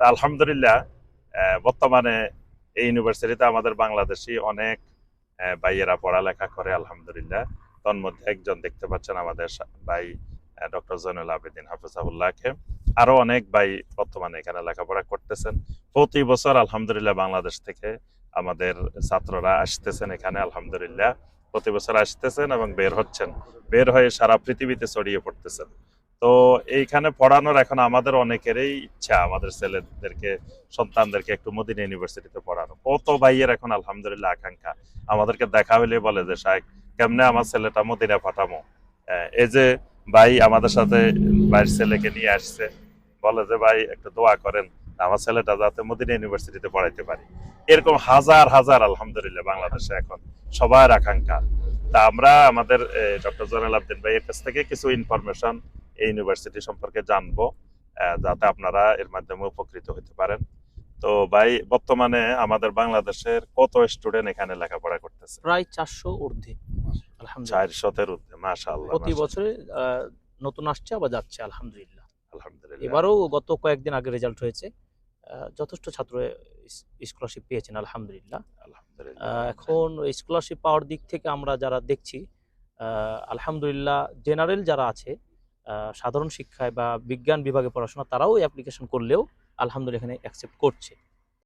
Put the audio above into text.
তা আলহামদুলিল্লাহ বর্তমানে এই ইউনিভার্সিটিতে আমাদের বাংলাদেশি অনেক ভাইয়েরা পড়ালেখা করে, আলহামদুলিল্লাহ। তন্মধ্যে একজন দেখতে পাচ্ছেন আমাদের ভাই ডক্টর জৈনুল আবেদিন হাফিজাহুল্লাহকে। আরও অনেক ভাই বর্তমানে এখানে লেখাপড়া করতেছেন। প্রতি বছর আলহামদুলিল্লাহ বাংলাদেশ থেকে আমাদের ছাত্ররা আসতেছেন এখানে, আলহামদুলিল্লাহ। প্রতি বছর আসতেছেন এবং বের হচ্ছেন। বের হয়ে সারা পৃথিবীতে ছড়িয়ে পড়তেছেন। তো এইখানে পড়ানোর এখন আমাদের অনেকেরই ইচ্ছা, আমাদের ছেলেদেরকে, সন্তানদেরকে একটু মদিনা ইউনিভার্সিটিতে পড়ানো। কত ভাইয়ের এখন আলহামদুলিল্লাহ আকাঙ্ক্ষা। আমাদেরকে দেখা হইলে বলে যে সাহেব কেমনে আমার ছেলেটা মদিনা পাঠামো? এই যে ভাই আমাদের সাথে ভাইয়ের ছেলেকে নিয়ে আসছে, বলে যে, ভাই, একটু দোয়া করেন, আমার ছেলেটা যাতে মদিনা ইউনিভার্সিটিতে পড়াইতে পারি। এরকম হাজার হাজার আলহামদুলিল্লাহ বাংলাদেশে এখন সবার আকাঙ্ক্ষা। তা আমরা আমাদের ডক্টর জয়নাল আবদিন ভাইয়ের কাছ থেকে কিছু ইনফরমেশন এই ইউনিভার্সিটি সম্পর্কে জানব যাতে আপনারা এর মাধ্যমে উপকৃত হতে পারেন। তো ভাই বর্তমানে আমাদের বাংলাদেশের কত স্টুডেন্ট এখানে লেখাপড়া করতেছে? প্রায় চারশো ঊর্ধ্বে আলহামদুলিল্লাহ। চার শতের ঊর্ধ্বে আল্লাহ প্রতি বছরে নতুন আসছে আবার যাচ্ছে আলহামদুলিল্লাহ। আলহামদুলিল্লাহ। এবারও গত কয়েকদিন আগে রেজাল্ট হয়েছে। যথেষ্ট ছাত্র স্কলারশিপ পেয়েছেন আলহামদুলিল্লাহ। আলহামদুলিল্লাহ এখন স্কলারশিপ পাওয়ার দিক থেকে আমরা যারা দেখছি আলহামদুলিল্লাহ জেনারেল যারা আছে সাধারণ শিক্ষায় বা বিজ্ঞান বিভাগে পড়াশোনা তারাও অ্যাপ্লিকেশন করলেও আলহামদুলিল্লাহ এখানে অ্যাকসেপ্ট করছে।